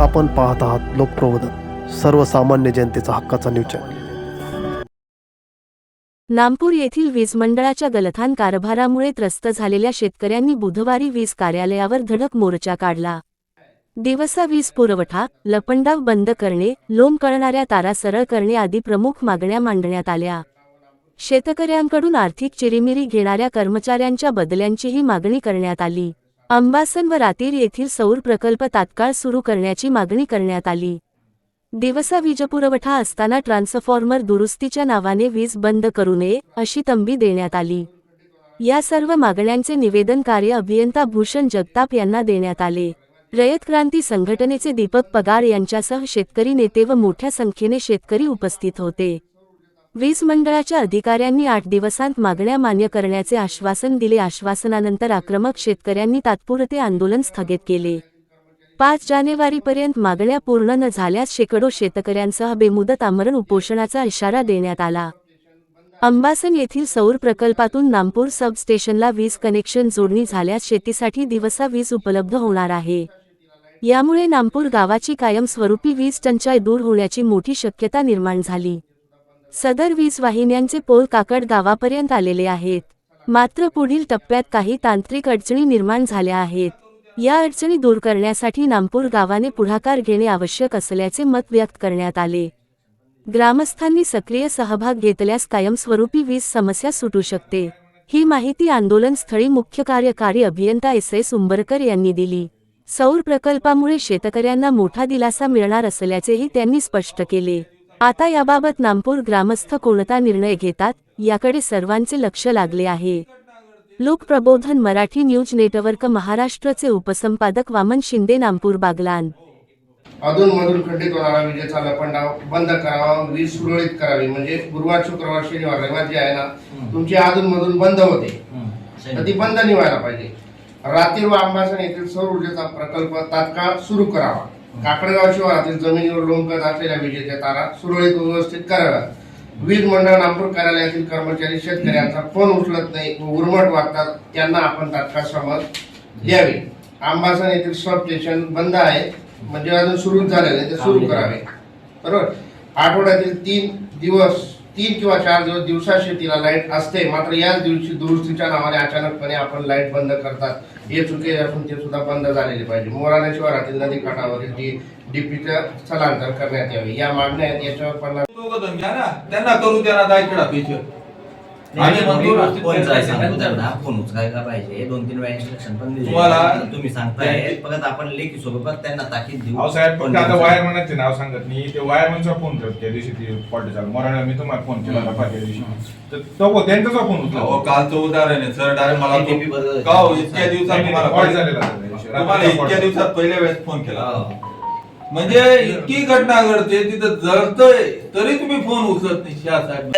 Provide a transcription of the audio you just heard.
आपण पाहत आहात लोकप्रबोधन सर्वसामान्य जनतेचा हक्काचा न्यूज चॅनल येथील वीज मंडळाच्या गलथान कारभारामुळे त्रस्त झालेल्या शेतकऱ्यांनी बुधवारी वीज कार्यालयावर धडक मोर्चा काढला. दिवसा वीज पुरवठा लपंडाव बंद करणे लोम कळणाऱ्या तारा सरळ करणे आदी प्रमुख मागण्या मांडण्यात आल्या. शेतकऱ्यांकडून आर्थिक चिरीमिरी घेणाऱ्या कर्मचाऱ्यांच्या बदल्यांचीही मागणी करण्यात आली. अंबासन व रातीर येथील सौर प्रकल्प तात्काळ सुरू करण्याची मागणी करण्यात आली. दिवसा वीजपुरवठा असताना ट्रान्सफॉर्मर दुरुस्तीच्या नावाने वीज बंद करू नये अशी तंबी देण्यात आली. या सर्व मागण्यांचे निवेदन कार्य अभियंता भूषण जगताप यांना देण्यात आले. रयत क्रांती संघटनेचे दीपक पगार यांच्यासह शेतकरी नेते व मोठ्या संख्येने शेतकरी उपस्थित होते. वीज मंडळाच्या अधिकाऱ्यांनी आठ दिवसांत मागण्या मान्य करण्याचे आश्वासन दिले. आश्वासनानंतर आक्रमक शेतकऱ्यांनी तात्पुरते आंदोलन स्थगित केले. पाच जानेवारीपर्यंत मागण्या पूर्ण न झाल्यास शेकडो शेतकऱ्यांसह बेमुदत आमरण उपोषणाचा इशारा देण्यात आला. अंबासन येथील सौर प्रकल्पातून नामपूर सबस्टेशनला वीज कनेक्शन जोडणी झाल्यास शेतीसाठी दिवसा वीज उपलब्ध होणार आहे. यामुळे नामपूर गावाची कायमस्वरूपी वीज टंचाई दूर होण्याची मोठी शक्यता निर्माण झाली. सदर वीज वाहिन्यांचे पोल काकड गावापर्यंत आलेले आहेत. मात्र पुढील टप्प्यात काही तांत्रिक अडचणी निर्माण झाल्या आहेत. या अडचणी दूर करण्यासाठी नामपूर गावाने पुढाकार घेणे आवश्यक असल्याचे मत व्यक्त करण्यात आले. ग्रामस्थांनी सक्रिय सहभाग घेतल्यास कायमस्वरूपी वीज समस्या सुटू शकते. ही माहिती आंदोलनस्थळी मुख्य कार्यकारी अभियंता एस एस उंबरकर यांनी दिली. सौर प्रकल्पामुळे शेतकऱ्यांना मोठा दिलासा मिळणार असल्याचेही त्यांनी स्पष्ट केले. आता याबाबत नामपूर ग्रामस्थ कोणता निर्णय घेतात याकडे सर्वांचे लक्ष लागले आहे. लोकप्रबोधन मराठी न्यूज नेटवर्क महाराष्ट्रचे उपसंपादक वामन शिंदे नामपूर बागलान. अधूनमधून खंडित होणारा विजेचा लपंडाव बंद करावा वीज सुरळीत करावी म्हणजे गुरुवार शुक्रवार शनिवार रविवार जे आहे ना तुमची अधूनमधून बंद होते. तर ती बंद नाही व्हायला पाहिजे. रात्री व अंबासन येथील सौर ऊर्जेचा प्रकल्प तात्काळ सुरू करावा. काकडगाव शिवारातील जमिनीवर लोंबकत असलेल्या विजेच्या तारा सुरळीत व्यवस्थित कराव्या वीज मंडळ नागपूर कार्यालयातील कर्मचारी शेतकऱ्यांचा फोन उचलत नाही व उर्मट वागतात त्यांना आपण तात्काळ समज द्यावी. अंबासन येथील सब स्टेशन बंद आहे. म्हणजे अजून सुरू झालेलं आहे ते सुरू करावे. बरोबर? आठवड्यातील तीन दिवस तीन किंवा चार दिवस दिवसा शेतीला लाइट असते. मात्र याच दिवशी दुरुस्तीच्या नावाने अचानकपणे आपण लाइट बंद करतात. हे चुके असून ते सुद्धा बंद झालेले पाहिजे. मोराने शहरातील नदी काठावरील डी डीपीचं स्थलांतर करण्यात यावे. या मागण्या आहेत याच्यावर पण त्यांना करू द्या ना आम्ही म्हणतो ना, फोन सांगतो त्यांना फोन उचलायला पाहिजे. दोन तीन वेळा इन्स्ट्रक्शन पण दिले. तुम्हाला- तुम्ही सांगताय. परत आपण लेखी स्वरूपात त्यांना ताकीद देऊ. अहो साहेब पण आता वायरमॅनचे नाव सांगत नाही. ते वायरमॅनचा फोन करत त्या दिवशी ती मराठा मी तुम्हाला फोन केला होता त्या दिवशी. तर तो त्यांचाच फोन अहो, उचला कालचं उदाहरण आहे सर डायरेक्ट मला ATP तो- का हो, इतक्या दिवसात तुम्हाला झालेला होता त्या दिवशी. तुम्हाला रात्रीचा इतक्या. दिवसात पहिल्या वेळेस फोन केला. हो. म्हणजे इतकी घटना घडते तिथं जळतय तरी तुम्ही फोन उचलत नाही शाह साहेब.